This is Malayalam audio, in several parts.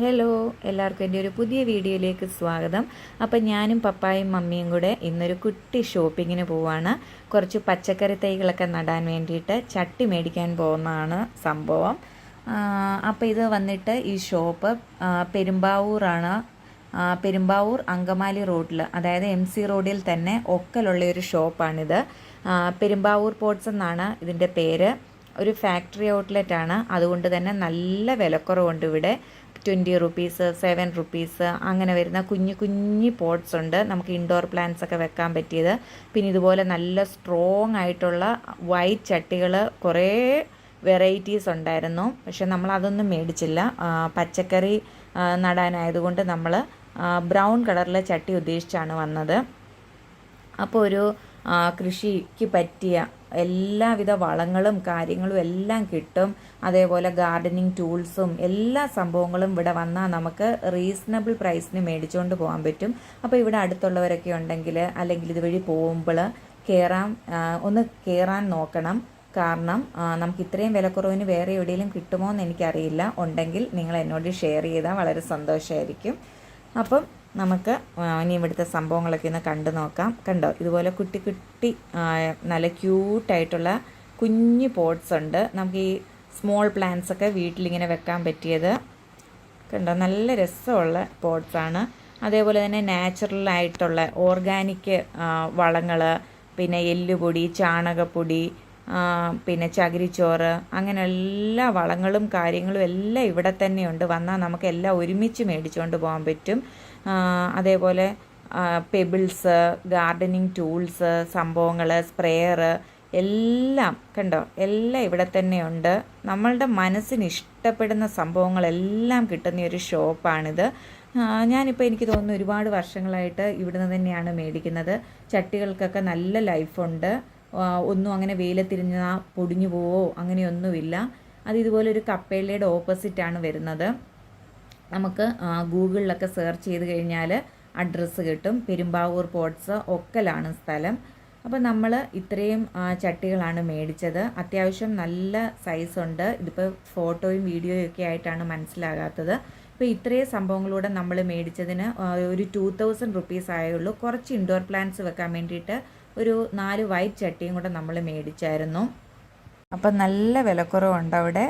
ഹലോ എല്ലാവർക്കും എന്റെ ഒരു പുതിയ വീഡിയോയിലേക്ക് സ്വാഗതം. അപ്പം ഞാനും പപ്പായും മമ്മിയും കൂടെ ഇന്നൊരു കുട്ടി ഷോപ്പിങ്ങിന് പോവാണ്. കുറച്ച് പച്ചക്കറി തൈകളൊക്കെ നടാൻ വേണ്ടിയിട്ട് ചട്ടി മേടിക്കാൻ പോകുന്നതാണ് സംഭവം. അപ്പോൾ ഇത് വന്നിട്ട് ഈ ഷോപ്പ് പെരുമ്പാവൂറാണ്. പെരുമ്പാവൂർ അങ്കമാലി റോഡിൽ അതായത് എം സി റോഡിൽ തന്നെ ഒക്കലുള്ള ഒരു ഷോപ്പാണിത്. പെരുമ്പാവൂർ പോർട്സ് എന്നാണ് ഇതിന്റെ പേര്. ഒരു ഫാക്ടറി ഔട്ട്ലെറ്റ് ആണ്. അതുകൊണ്ട് തന്നെ നല്ല വിലക്കുറവുണ്ട് ഇവിടെ. ട്വന്റി റുപ്പീസ് സെവൻ റുപ്പീസ് അങ്ങനെ വരുന്ന കുഞ്ഞു കുഞ്ഞു പോട്ട്സ് ഉണ്ട്. നമുക്ക് ഇൻഡോർ പ്ലാന്റ്സ് ഒക്കെ വെക്കാൻ പറ്റിയത്. പിന്നെ ഇതുപോലെ നല്ല സ്ട്രോങ് ആയിട്ടുള്ള വൈറ്റ് ചട്ടികൾ കുറേ വെറൈറ്റീസ് ഉണ്ടായിരുന്നു. പക്ഷെ നമ്മൾ അതൊന്നും മേടിച്ചില്ല. പച്ചക്കറി നടാനായതുകൊണ്ട് നമ്മൾ ബ്രൗൺ കളറിലെ ചട്ടി ഉദ്ദേശിച്ചാണ് വന്നത്. അപ്പോൾ ഒരു കൃഷിക്ക് പറ്റിയ എല്ലാവിധ വളങ്ങളും കാര്യങ്ങളും എല്ലാം കിട്ടും. അതേപോലെ ഗാർഡനിങ് ടൂൾസും എല്ലാ സംഭവങ്ങളും ഇവിടെ വന്നാൽ നമുക്ക് റീസണബിൾ പ്രൈസിന് മേടിച്ചുകൊണ്ട് പോകാൻ പറ്റും. അപ്പോൾ ഇവിടെ അടുത്തുള്ളവരൊക്കെ ഉണ്ടെങ്കിൽ അല്ലെങ്കിൽ ഇതുവഴി പോകുമ്പോൾ കയറാൻ ഒന്ന് കയറാൻ നോക്കണം. കാരണം നമുക്ക് ഇത്രയും വിലക്കുറവിന് വേറെ എവിടെയെങ്കിലും കിട്ടുമോ എന്ന് എനിക്കറിയില്ല. ഉണ്ടെങ്കിൽ നിങ്ങൾ എന്നോട് ഷെയർ ചെയ്താൽ വളരെ സന്തോഷമായിരിക്കും അപ്പം നമുക്ക് ഇനി ഇവിടുത്തെ സംഭവങ്ങളൊക്കെ ഒന്ന് കണ്ടു നോക്കാം. കണ്ടോ? ഇതുപോലെ കുട്ടി കുട്ടി നല്ല ക്യൂട്ടായിട്ടുള്ള കുഞ്ഞു പോട്ട്സ് ഉണ്ട്. നമുക്ക് ഈ സ്മോൾ പ്ലാന്റ്സ് ഒക്കെ വീട്ടിലിങ്ങനെ വെക്കാൻ പറ്റിയത്. കണ്ടോ? നല്ല രസമുള്ള പോട്ട്സാണ് അതേപോലെ തന്നെ നാച്ചുറലായിട്ടുള്ള ഓർഗാനിക് വളങ്ങൾ പിന്നെ എല്ലുപൊടി ചാണകപ്പൊടി പിന്നെ ചകിരിച്ചോറ് അങ്ങനെ എല്ലാ വളങ്ങളും കാര്യങ്ങളും എല്ലാം ഇവിടെ തന്നെയുണ്ട്. വന്നാൽ നമുക്ക് എല്ലാം ഒരുമിച്ച് മേടിച്ചുകൊണ്ട് പോകാൻ പറ്റും. അതേപോലെ പെബിൾസ് ഗാർഡനിങ് ടൂൾസ് സംഭവങ്ങൾ സ്പ്രെയർ എല്ലാം കണ്ടോ? എല്ലാം ഇവിടെ തന്നെയുണ്ട്. നമ്മളുടെ മനസ്സിന് ഇഷ്ടപ്പെടുന്ന സംഭവങ്ങളെല്ലാം കിട്ടുന്ന ഒരു ഷോപ്പാണിത്. ഞാനിപ്പോൾ എനിക്ക് തോന്നുന്നു ഒരുപാട് വർഷങ്ങളായിട്ട് ഇവിടുന്ന് തന്നെയാണ് മേടിക്കുന്നത്. ചട്ടികൾക്കൊക്കെ നല്ല ലൈഫുണ്ട്. ഒന്നും അങ്ങനെ വെയിലത്തിരിഞ്ഞാൽ പൊടിഞ്ഞു പോവോ? അങ്ങനെയൊന്നുമില്ല. അത് ഇതുപോലെ ഒരു കപ്പേളയുടെ ഓപ്പോസിറ്റാണ് വരുന്നത്. നമുക്ക് ഗൂഗിളിലൊക്കെ സെർച്ച് ചെയ്ത് കഴിഞ്ഞാൽ അഡ്രസ്സ് കിട്ടും. പെരുമ്പാവൂർ പോട്ട്സ് ഒക്കലാണ് സ്ഥലം. അപ്പോൾ നമ്മൾ ഇത്രയും ചട്ടികളാണ് മേടിച്ചത്. അത്യാവശ്യം നല്ല സൈസ് ഉണ്ട് ഇതിപ്പോൾ ഫോട്ടോയും വീഡിയോയും ഒക്കെ ആയിട്ടാണ് മനസ്സിലാകാത്തത്. ഇപ്പോൾ ഇത്രയും സംഭവങ്ങളൂടെ നമ്മൾ മേടിച്ചതിന് ഒരു ടു തൗസൻഡ് റുപ്പീസ് ആയുള്ളൂ. കുറച്ച് ഇൻഡോർ പ്ലാന്റ്സ് വെക്കാൻ വേണ്ടിയിട്ട് ഒരു നാല് വൈറ്റ് ചട്ടിയും കൂടെ നമ്മൾ മേടിച്ചായിരുന്നു. അപ്പം നല്ല വിലക്കുറവുണ്ട് അവിടെ.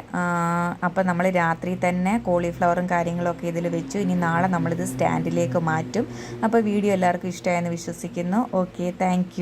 അപ്പം നമ്മൾ രാത്രി തന്നെ കോളിഫ്ലവറും കാര്യങ്ങളൊക്കെ ഇതിൽ വെച്ചു. ഇനി നാളെ നമ്മളിത് സ്റ്റാൻഡിലേക്ക് മാറ്റും. അപ്പോൾ വീഡിയോ എല്ലാവർക്കും ഇഷ്ടമായെന്ന് വിശ്വസിക്കുന്നു. Okay thank